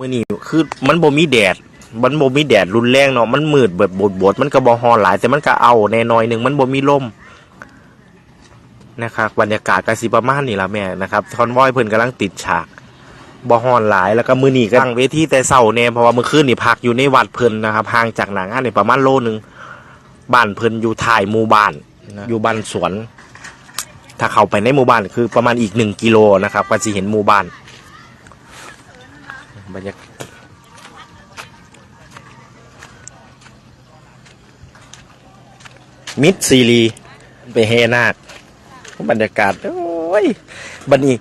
มื่อนี้คือมันบ่มีแดด มันบ่มีแดดรุนแรงเนาะ มันมืดแบบบดๆมันก็บ่ฮ้อนหลาย แต่มันก็เอาแน่น้อยหนึงมันบ่มีลมนะครับบรรยากาศก็สิประมาณนี้ล่ะแม่นะครับคอนวอยเพิ่นกำลังติดฉากบ่ฮ้อนหลายแล้วก็มื้อนี้ก็ตั้งเวทีแต่เช้าแน่เพราะว่าเมื่อคืนนี่พักอยู่ในวัดเพิ่นนะครับห่างจากหน้างานนี่ประมาณโลนึงบ้านเพิ่นอยู่ท้ายหมู่บ้านอยู่บ้านสวน ถ้าเข้าไปในหมู่บ้านคือประมาณอีกหนึ่งกิโลนะครับก็สิเห็นหมู่บ้าน บรรยากาศมิดซีรีไปเฮนาคบรรยากาศโอ้ยบันนี้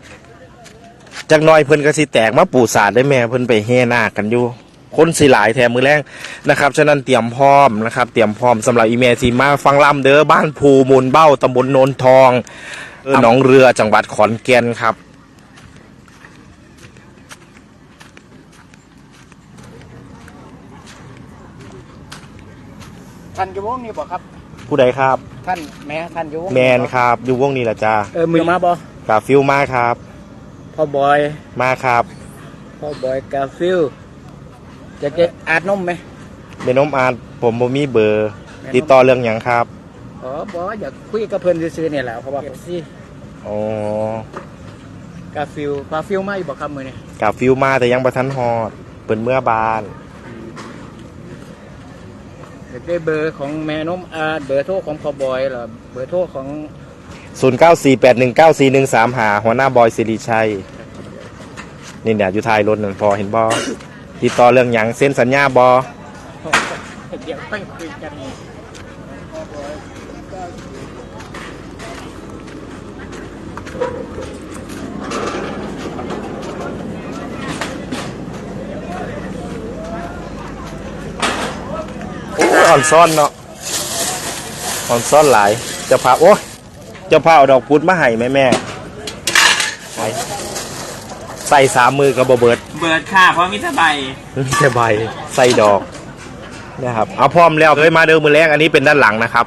จักหน้อยเพิ่นก็สิแตกมาปูสาดได้แม่เพิ่นไปเฮนาคกันอยู่คนสิหลายแถมมือแรงนะครับ ฉะนั้นเตรียมพร้อมนะครับ เตรียมพร้อมสำหรับอีเมทีมาฟังลำเด้อบ้านภูมูลเบ้าตำบลโนนทองเออหนองเรือจังหวัดขอนแก่นครับ ท่านอยู่วงนี้บ่ครับ ผู้ใดครับ ท่านแม่ท่านอยู่วงแมนครับ อยู่วงนี้ละจ้าเออมือมาบ่กาฟิลมาครับ พ่อบอยมาครับพ่อบอยกาฟิลจะเก็บอาดนมไหมเบนมอาร์ตผมบ่มีเบอร์ ติดต่อเรื่องหยังครับอ๋อบ่อยากคุยกับเพิ่นซื่อๆเนี่ยแหละเพราะว่าซี่อ๋อกาฟิลกาฟิลมาอยู่บ่ครับมื้อนี้กาฟิลมาแต่ยังบ่ทันฮอดเปิ่นเมื่อบาน อยากได้เบอร์ของแม่นมอาดเบอร์โทรของพ่อบอยเหรอเบอร์โทรของ0948194135หาหัวหน้าบอยสิริชัย นี่เนี่ยอยู่ท้ายรถนั่นพอเห็นบ่ติดต่อเรื่องหยังเซ็นสัญญาบ่เดี๋ยวค่อยคุยกันโอ้ อ่อนซ่อนเนาะอ่อนซ่อนหลายเจะพาโอ้ยเจะพาเอาดอกพุธมาให้แม่แม่ไปใส่สามมือกับบ่เบิดเบิร์ดค่ะเพราะมิตรใบมีแต่ใบใส่ดอกนะครับเอาพร้อมแล้วเคยมาเดิมมือแรกอันนี้เป็นด้านหลังนะครับ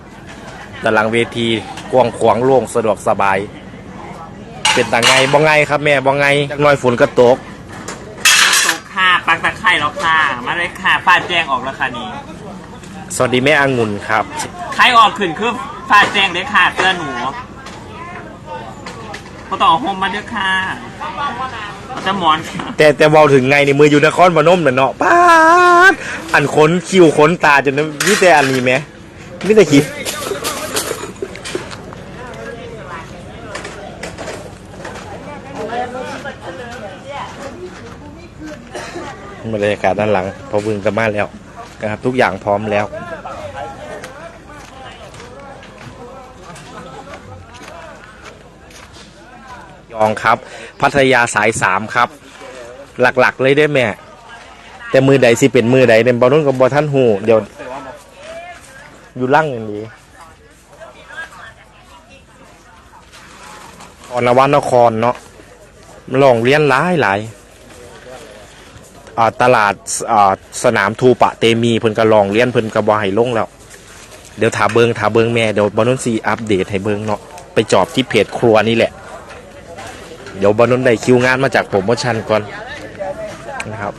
ด้านหลังเวทีกว้างขวางโล่งสะดวกสบาย เป็นต่างไงบ่ไงครับแม่บ่ไงจักหน้อยฝนก็ตกตกค่ะปักตะไคร่แล้วค่ะมาเลยค่ะฟาดแจ้งออกแล้วค่ะนี้ สวัสดีแม่องุ่นครับใครออกขึ้นคือฟาดแจ้งเลยค่ะเสื้อหนูก็ต้องเอาโฮมมาด้วยค่ะเราจะหมอนค่ะแต่แต่เวาถึงไงในมืออยู่นครพนมน่ะเนาะป้าดอันขนคิ้วขนตาจนนี่แต่อันนี้ไหมนี่แต่คิดบรรยากาศด้านหลัง พอบึงจะมาแล้ว นะครับทุกอย่างพร้อมแล้ว ยองครับ พัทยาสายสามครับ หลักๆเลยได้แม่ แต่มือใดสิเป็นมือใดเนี่ยบอลนุ่นกับบอท่านหูเดี๋ยวอยู่ล่างอย่างนี้ออนวันนครเนาะลองเลี้ยนหลายหลาย อ่าตลาดอ่าสนามทูปะเตมีเพิ่นก็ลองเลี้ยนเพิ่นก็บ่ให้ลงแล้ว เดี๋ยวถาเบิงถาเบิงแม่เดี๋ยวบอลนุ่นสีอัปเดตให้เบิงเนาะไปจอบที่เพจครัวนี่แหละ เดี๋ยวบอลนุ่นได้คิวงานมาจากโปรโมชั่นก่อนนะครับ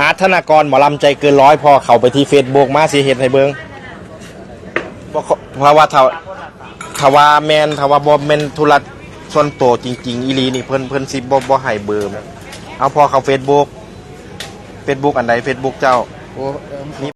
อาร์ธนากรหมอลำใจเกินร้อยพอเข้าไปที่เฟซบุ๊กมาสิเห็นให้เบิงเพราะว่าถ้า ถ้าว่าแมนถ้าว่าบ่แมนธุระส่วนตัวจริง ๆ อีหลีนี่เพิ่นเพิ่นสิบ่บ่ให้เบอร์แม่นเอาพอเข้าเฟซบุ๊กเฟซบุ๊กอันใดเฟซบุ๊กเจ้า โอ้เออ